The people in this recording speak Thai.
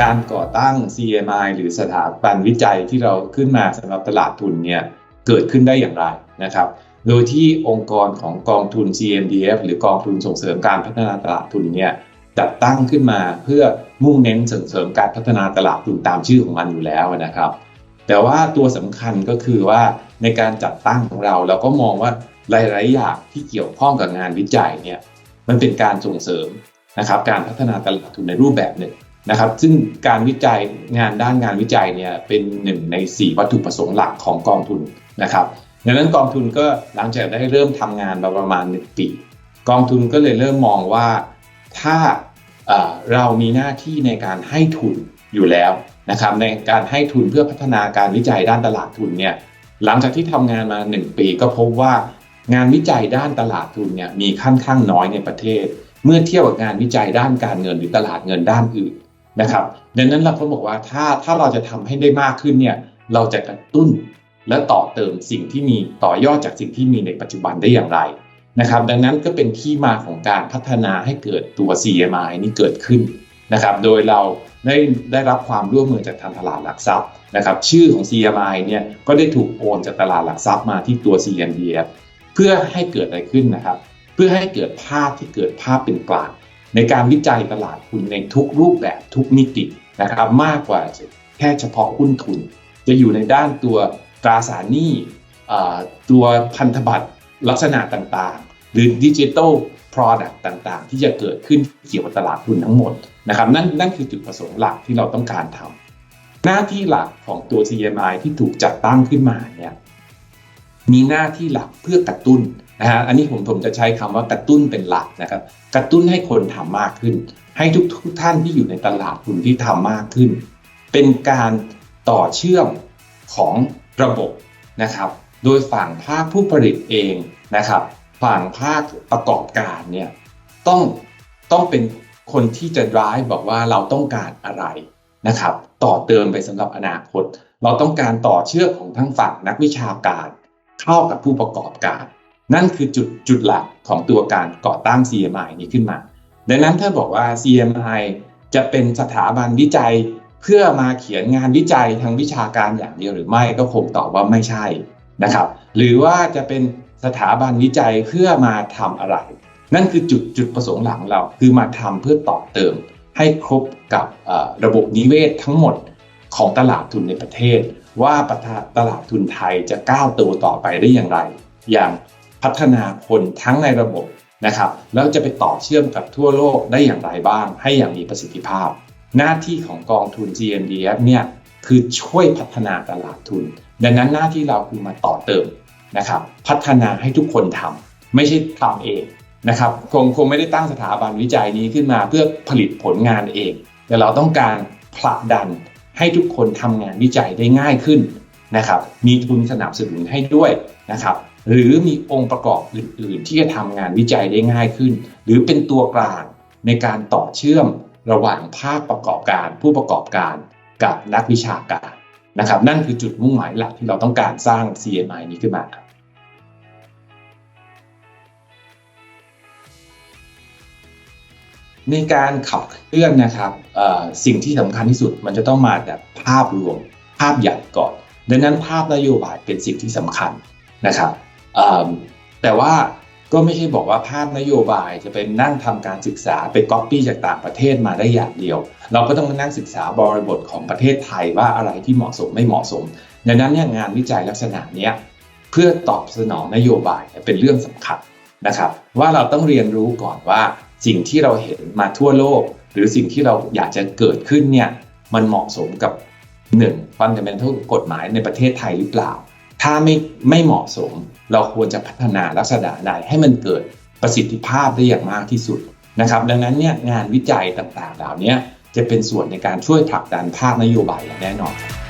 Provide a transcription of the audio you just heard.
การก่อตั้ง CMI หรือสถาบันวิจัยที่เราขึ้นมาสำหรับตลาดทุนเนี่ยเกิดขึ้นได้อย่างไรนะครับ โดยที่องค์กรของกองทุน CMDF หรือกองทุนส่งเสริมการพัฒนาตลาดทุนเนี่ยจัดตั้งขึ้นมาเพื่อมุ่งเน้นส่งเสริมการพัฒนาตลาดทุนตามชื่อของมันอยู่แล้วนะครับ แต่ว่าตัวสำคัญก็คือว่าในการจัดตั้งของเราเราก็มองว่าหลาย ๆ อย่างที่เกี่ยวข้องกับงานวิจัยเนี่ยมันเป็นการส่งเสริมนะครับการพัฒนาตลาดทุนในรูปแบบหนึ่ง นะครับ ซึ่งการวิจัยงานด้านงานวิจัยเนี่ยเป็นหนึ่งใน 4 วัตถุประสงค์หลักของกองทุนนะครับดังนั้นกองทุนก็หลังจากได้เริ่มทำงานมาประมาณ 1 ปี กองทุนก็เลยเริ่มมองว่าถ้าเรามีหน้าที่ในการให้ทุนอยู่แล้วนะครับในการให้ทุนเพื่อพัฒนาการวิจัยด้านตลาดทุนเนี่ยหลังจากที่ทำงานมา 1 ปีก็พบว่างานวิจัยด้านตลาดทุนเนี่ยมีค่อนข้างน้อยในประเทศ เมื่อเทียบกับงานวิจัยด้านการเงินหรือตลาดเงินด้านอื่น นะครับ ดังนั้นเราก็บอกว่าถ้าถ้าเราจะทำให้ได้มากขึ้นเนี่ยเราจะกระตุ้นและต่อเติมสิ่งที่มีต่อยอดจากสิ่งที่มีในปัจจุบันได้อย่างไรนะครับ ดังนั้นก็เป็นที่มาของการพัฒนาให้เกิดตัว CMI นี้เกิดขึ้นนะครับ โดยเราได้ได้รับความร่วมมือจากทางตลาดหลักทรัพย์นะครับ ชื่อของ CMI เนี่ยก็ได้ถูกโอนจากตลาดหลักทรัพย์มาที่ตัว CMDF เพื่อให้เกิดอะไรขึ้นนะครับ เพื่อให้เกิดภาพที่เกิดภาพเป็นกลาง ในการวิจัยตลาดทุนในทุกรูปแบบทุกมิตินะครับมากกว่าแค่เฉพาะหุ้นทุน จะอยู่ในด้านตัวตราสารหนี้ตัวพันธบัตรลักษณะต่างๆ หรือดิจิทัล Product ต่างๆ ที่จะเกิดขึ้นเกี่ยวกับตลาดทุนทั้งหมดนะครับนั่นนั่นคือจุดประสงค์หลักที่เราต้องการทำหน้าที่หลักของตัว CMI ที่ถูกจัดตั้งขึ้นมาเนี่ยมีหน้าที่หลักเพื่อกระตุ้น นะฮะอันนี้ผมผมจะใช้คำว่ากระตุ้นเป็นหลักนะครับ กระตุ้นให้คนทำมากขึ้น ให้ทุกทุกท่านที่อยู่ในตลาดทุนที่ทำมากขึ้น เป็นการต่อเชื่อมของระบบนะครับ โดยฝั่งภาคผู้ผลิตเองนะครับ ฝั่งภาคประกอบการเนี่ยต้องต้องเป็นคนที่จะร้ายบอกว่าเราต้องการอะไรนะครับ ต่อเติมไปสำหรับอนาคต เราต้องการต่อเชื่อมของทั้งฝั่งนักวิชาการ เข้ากับผู้ประกอบการ นั่นคือจุดจุดหลักของตัวการก่อตั้ง CMI นี้ขึ้นมา ดังนั้นถ้าบอกว่า CMI จะเป็นสถาบันวิจัยเพื่อมาเขียนงานวิจัยทางวิชาการอย่างเดียวหรือไม่ก็คงตอบว่าไม่ใช่นะครับ หรือว่าจะเป็นสถาบันวิจัยเพื่อมาทำอะไร นั่นคือจุดจุดประสงค์หลังเราคือมาทำเพื่อต่อเติม ให้ครบกับระบบนิเวศทั้งหมดของตลาดทุนในประเทศ ว่าตลาดทุนไทยจะก้าวตัวต่อไปได้อย่างไร อย่าง พัฒนาคนทั้งในระบบนะครับแล้วจะไปต่อเชื่อมกับทั่วโลกได้อย่างไรบ้าง ให้อย่างมีประสิทธิภาพ หน้าที่ของกองทุน GMDF เนี่ยคือช่วยพัฒนาตลาดทุน ดังนั้นหน้าที่เราคือมาต่อเติมนะครับพัฒนาให้ทุกคนทำไม่ใช่ทำเองนะครับคงคงไม่ได้ตั้งสถาบันวิจัยนี้ขึ้นมาเพื่อผลิตผลงานเอง แต่เราต้องการผลักดันให้ทุกคนทำงานวิจัยได้ง่ายขึ้นนะครับมีทุนสนับสนุนให้ด้วยนะครับ หรือมีองค์ประกอบอื่น ๆ ที่จะทำงานวิจัยได้ง่ายขึ้น หรือเป็นตัวกลางในการต่อเชื่อมระหว่างภาคประกอบการผู้ประกอบการกับนักวิชาการนะครับ นั่นคือจุดมุ่งหมายหลักที่เราต้องการสร้าง CMI นี้ขึ้นมาครับในการขับเคลื่อนนะครับสิ่งที่สำคัญที่สุดมันจะต้องมาจากภาพรวมภาพใหญ่ก่อน ดังนั้นภาพนโยบายเป็นสิ่งที่สำคัญนะครับ แต่ว่าก็ไม่ใช่บอกว่าภาพนโยบายจะเป็นนั่งทำการศึกษาไปก๊อปปี้จากต่างประเทศมาได้อย่างเดียว เราก็ต้องนั่งศึกษาบริบทของประเทศไทยว่าอะไรที่เหมาะสมไม่เหมาะสม ดังนั้นเนี่ยงานวิจัยลักษณะนี้เพื่อตอบสนองนโยบายเป็นเรื่องสำคัญนะครับ ว่าเราต้องเรียนรู้ก่อนว่าสิ่งที่เราเห็นมาทั่วโลก หรือสิ่งที่เราอยากจะเกิดขึ้นเนี่ยมันเหมาะสมกับหนึ่งฟันเดเมนทัลกฎหมายในประเทศไทยหรือเปล่า ถ้าไม่ไม่เหมาะสม เราควรจะพัฒนาลักษณะใดให้มันเกิดประสิทธิภาพได้อย่างมากที่สุดนะครับ ดังนั้นเนี่ยงานวิจัยต่างๆเหล่านี้จะเป็นส่วนในการช่วยผลักดันภาคนโยบายอย่างแน่นอนครับ